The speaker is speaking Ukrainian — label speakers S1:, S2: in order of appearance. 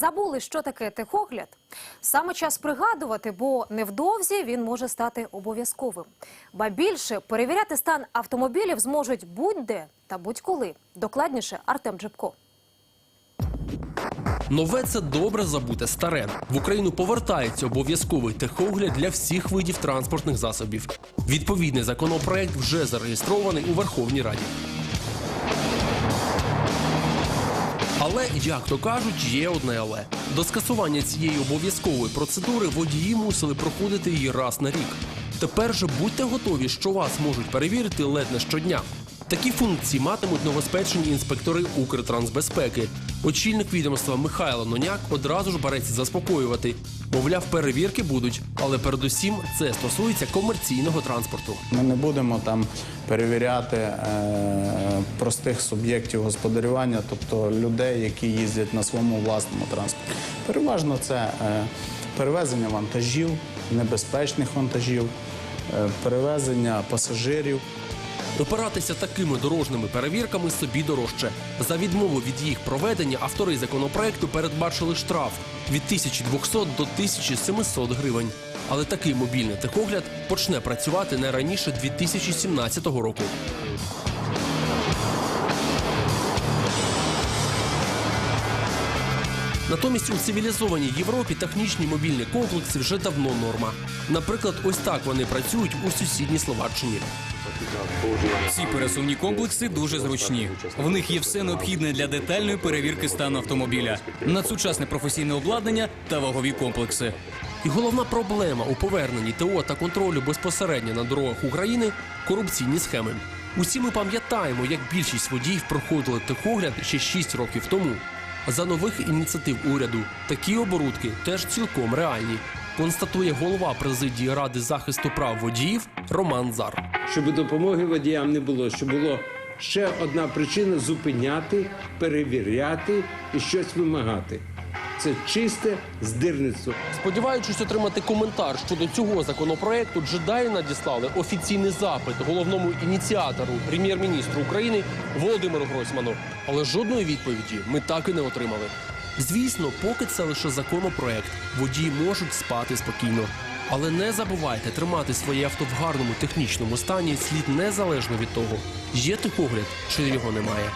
S1: Забули, що таке техогляд? Саме час пригадувати, бо невдовзі він може стати обов'язковим. Ба більше перевіряти стан автомобілів зможуть будь-де та будь-коли. Докладніше Артем Джебко.
S2: Нове це добре забуте старе. В Україну повертається обов'язковий техогляд для всіх видів транспортних засобів. Відповідний законопроект вже зареєстрований у Верховній Раді. Але, як то кажуть, є одне але. До скасування цієї обов'язкової процедури водії мусили проходити її раз на рік. Тепер же будьте готові, що вас можуть перевірити ледь не щодня. Такі функції матимуть новоспечені інспектори Укртрансбезпеки. Очільник відомства Михайло Ноняк одразу ж береться заспокоювати. Мовляв, перевірки будуть, але передусім це стосується комерційного транспорту.
S3: Ми не будемо там перевіряти е, простих суб'єктів господарювання, тобто людей, які їздять на своєму власному транспорті. Переважно це е, перевезення вантажів, небезпечних вантажів, е, перевезення пасажирів.
S2: Опиратися такими дорожніми перевірками собі дорожче. За відмову від їх проведення автори законопроекту передбачили штраф від 1200 до 1700 гривень. Але такий мобільний техогляд почне працювати не раніше 2017 року. Натомість у цивілізованій Європі технічні мобільні комплекси вже давно норма. Наприклад, ось так вони працюють у сусідній Словаччині.
S4: Ці пересувні комплекси дуже зручні. В них є все необхідне для детальної перевірки стану автомобіля, надсучасне професійне обладнання та вагові комплекси.
S2: І головна проблема у поверненні ТО та контролю безпосередньо на дорогах України корупційні схеми. Усі ми пам'ятаємо, як більшість водіїв проходили техогляд ще 6 років тому. За нових ініціатив уряду такі оборудки теж цілком реальні. Констатує голова президії Ради захисту прав водіїв Роман Зар.
S5: щоб допомоги водіям не було, щоб було ще одна причина зупиняти, перевіряти і щось вимагати. Це чисте здирництво.
S2: Сподіваючись отримати коментар щодо цього законопроекту, джедаї надіслали офіційний запит головному ініціатору прем'єр-міністру України Володимиру Гройсману. Але жодної відповіді ми так і не отримали. Звісно, поки це лише законопроект, водії можуть спати спокійно. Але не забувайте тримати своє авто в гарному технічному стані слід незалежно від того, є тихогляд чи його немає.